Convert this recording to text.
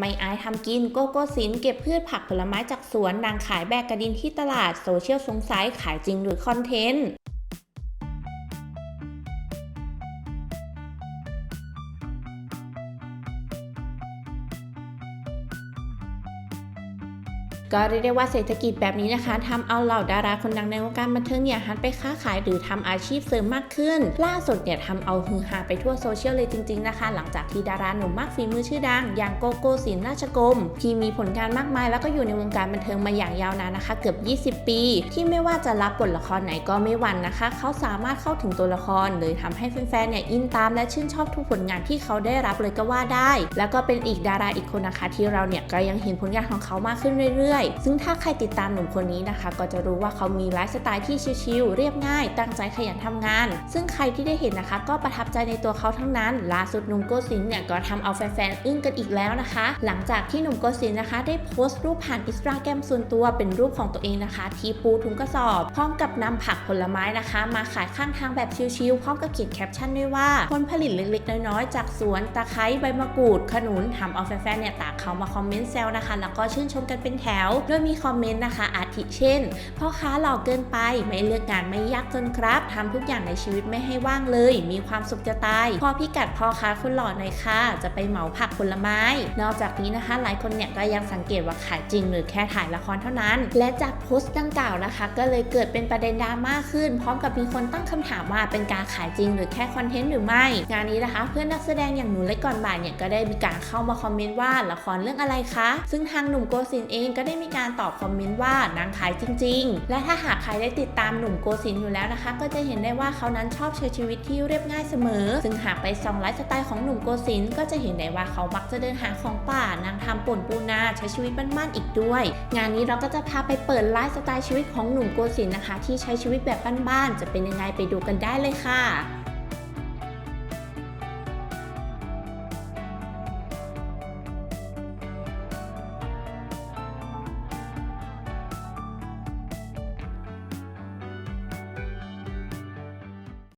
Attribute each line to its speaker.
Speaker 1: ไม่อายทำกินโกโก้สินเก็บพืชผักผลไม้จากสวนนางขายแบกกระดินที่ตลาดโซเชียลสงสัยขายจริงหรือคอนเทนต์ ก็เรียกได้ว่าเศรษฐกิจแบบนี้นะคะทำเอาเหล่าดาราคนดังในวงการบันเทิงเนี่ยหันไปค้าขายหรือทำอาชีพเสริมมากขึ้น ล่าสุดเนี่ยทำเอาฮือฮาไปทั่วโซเชียลเลยจริง ๆนะคะ หลังจากที่ดาราหนุ่มมากฝีมือชื่อดัง อย่างโกโก้สินราชกรมที่มีผลงานมากมาย แล้วก็อยู่ในวงการบันเทิงมาอย่างยาวนานนะคะ เกือบ 20 ปี ที่ไม่ว่าจะรับบทละครไหนก็ไม่หวั่นนะคะ เขาสามารถเข้าถึงตัวละครเลยทำให้แฟนๆเนี่ยอินตามและชื่นชอบทุกผลงานที่เขาได้รับเลยก็ว่าได้ แล้วก็เป็นอีกดาราอีกคนนะคะที่เราเนี่ยก็ยังเห็นผลงานของเขามากขึ้นเรื่อยๆซึ่งถ้าใครติดตามหนุ่มคนนี้นะคะ ก็จะรู้ว่าเขามีไลฟ์สไตล์ที่ชิลๆเรียบง่าย ตั้งใจขยันทำงาน ซึ่งใครที่ได้เห็นนะคะ ก็ประทับใจในตัวเขาทั้งนั้นล่าสุดหนุ่มโกสินเนี่ยก็ทำเอาแฟนๆอึ้งกันอีกแล้วนะคะ หลังจากที่หนุ่มโกสินนะคะ ได้โพสต์รูปผ่านอินสตาแกรมส่วนตัวเป็นรูปของตัวเองนะคะที่ปูถุงกระสอบ พร้อมกับนำผักผลไม้นะคะ มาขายข้างทางแบบชิลๆพร้อมกับเขียนแคปชั่นด้วยว่าผลผลิตเล็กๆน้อยๆจากสวนตะไคร้ใบมะกรูด ขนุนทำเอาแฟนๆเนี่ยต่างเขามาคอมเมนต์แซวนะคะ แล้วก็ชื่นชมกันเป็นแถวโดยมีคอมเมนต์นะคะ อาทิเช่น พ่อค้าหล่อเกินไป ไม่เลือกงานไม่ยากจนครับทำทุกอย่างในชีวิตไม่ให้ว่างเลย มีความสุขจะตาย พอพิกัดพ่อค้าคนหล่อหน่อยค่ะ จะไปเหมาผักผลไม้ นอกจากนี้นะคะ หลายคนเนี่ยก็ยังสังเกตว่าขายจริงหรือแค่ถ่ายละครเท่านั้น และจากโพสต์ดังกล่าวนะคะ ก็เลยเกิดเป็นประเด็นดราม่าขึ้น พร้อมกับมีคนตั้งคำถามว่าเป็นการขายจริงหรือแค่คอนเทนต์หรือไม่ งานนี้นะคะ เพื่อนนักแสดงอย่างหนูเล็กก่อนบ่ายเนี่ยก็ได้มีการเข้ามาคอมเมนต์ว่าละครเรื่องอะไรคะ ซึ่งทางหนุ่มโกสินเองก็ได้มีการตอบคอมเมนต์ว่านางขายจริง ๆ และถ้าหากใครได้ติดตามหนุ่มโกสินอยู่แล้วนะคะ ก็จะเห็นได้ว่าเขานั้นชอบใช้ชีวิตที่เรียบง่ายเสมอ ซึ่งหากไปส่องไลฟ์สไตล์ของหนุ่มโกสินก็จะเห็นได้ว่าเขามักจะเดินหาของป่านางทำป่นปูนาใช้ชีวิตบ้านๆอีกด้วย งานนี้เราก็จะพาไปเปิดไลฟ์สไตล์ชีวิตของหนุ่มโกสินนะคะ ที่ใช้ชีวิตแบบบ้านๆจะเป็นยังไงไปดูกันได้เลยค่ะ